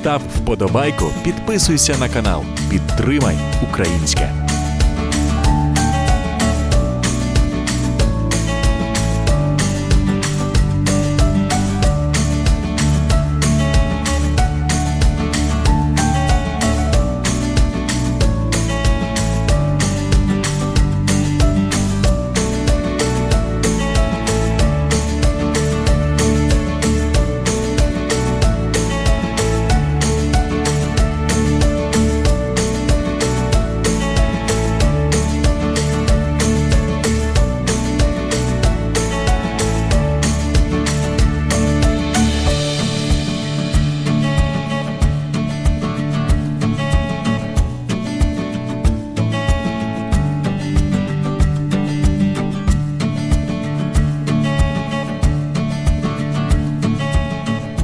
став вподобайку, підписуйся на канал, підтримай українське.